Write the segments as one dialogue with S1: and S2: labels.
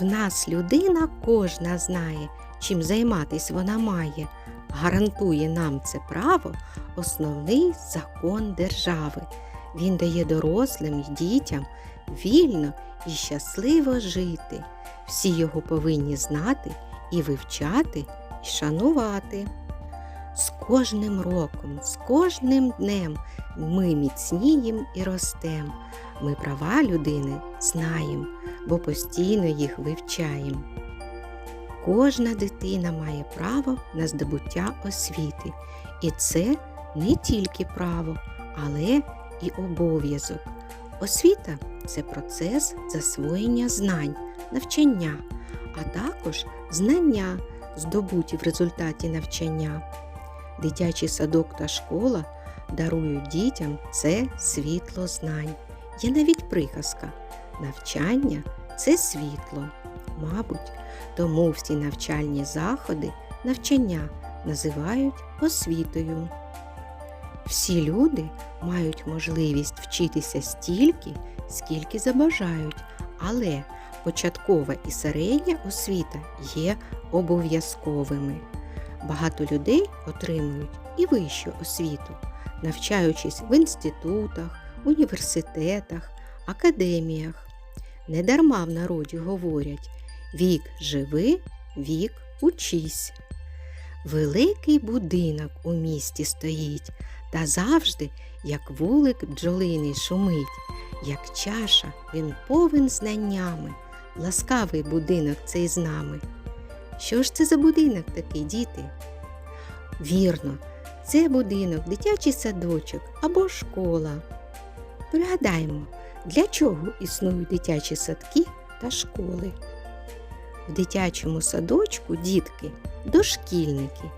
S1: В нас людина кожна знає, чим займатись вона має. Гарантує нам це право основний закон держави. Він дає дорослим й дітям вільно і щасливо жити. Всі його повинні знати і вивчати, і шанувати. З кожним роком, з кожним днем ми міцнієм і ростем. Ми права людини знаємо, бо постійно їх вивчаємо. Кожна дитина має право на здобуття освіти, і це не тільки право, але і обов'язок. Освіта це процес засвоєння знань, навчання, а також знання, здобуті в результаті навчання. Дитячий садок та школа дарують дітям це світло знань. Є навіть приказка навчання це світло. Мабуть, тому всі навчальні заходи навчання називають освітою. Всі люди мають можливість вчитися стільки, скільки забажають, але початкова і середня освіта є обов'язковими. Багато людей отримують і вищу освіту, навчаючись в інститутах, університетах, академіях. Недарма в народі говорять вік живи, вік учись. Великий будинок у місті стоїть, та завжди, як вулик бджолиний шумить, як чаша він повен знаннями, ласкавий будинок цей з нами. Що ж це за будинок такий, діти? Вірно, це будинок, дитячий садочок або школа. Пригадаємо, для чого існують дитячі садки та школи. В дитячому садочку дітки, дошкільники,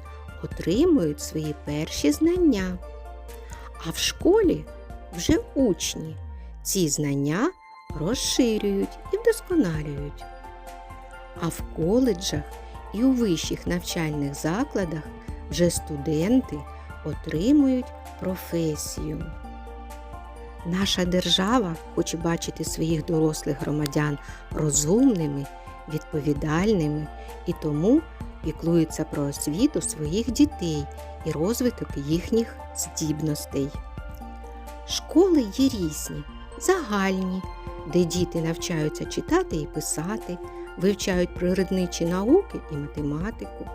S1: отримують свої перші знання, а в школі вже учні ці знання розширюють і вдосконалюють. А в коледжах і у вищих навчальних закладах вже студенти отримують професію. Наша держава хоче бачити своїх дорослих громадян розумними, відповідальними і тому піклується про освіту своїх дітей і розвиток їхніх здібностей. Школи є різні, загальні, де діти навчаються читати і писати, вивчають природничі науки і математику,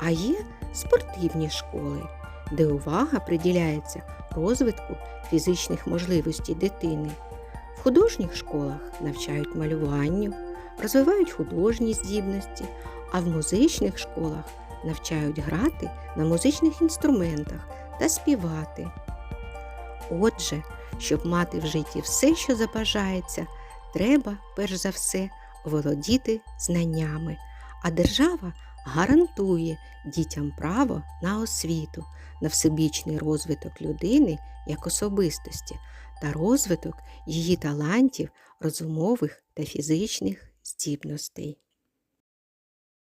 S1: а є спортивні школи, де увага приділяється розвитку фізичних можливостей дитини. В художніх школах навчають малюванню, розвивають художні здібності, а в музичних школах навчають грати на музичних інструментах та співати. Отже, щоб мати в житті все, що забажається, треба, перш за все, володіти знаннями, а держава гарантує дітям право на освіту, на всебічний розвиток людини як особистості та розвиток її талантів, розумових та фізичних здібностей.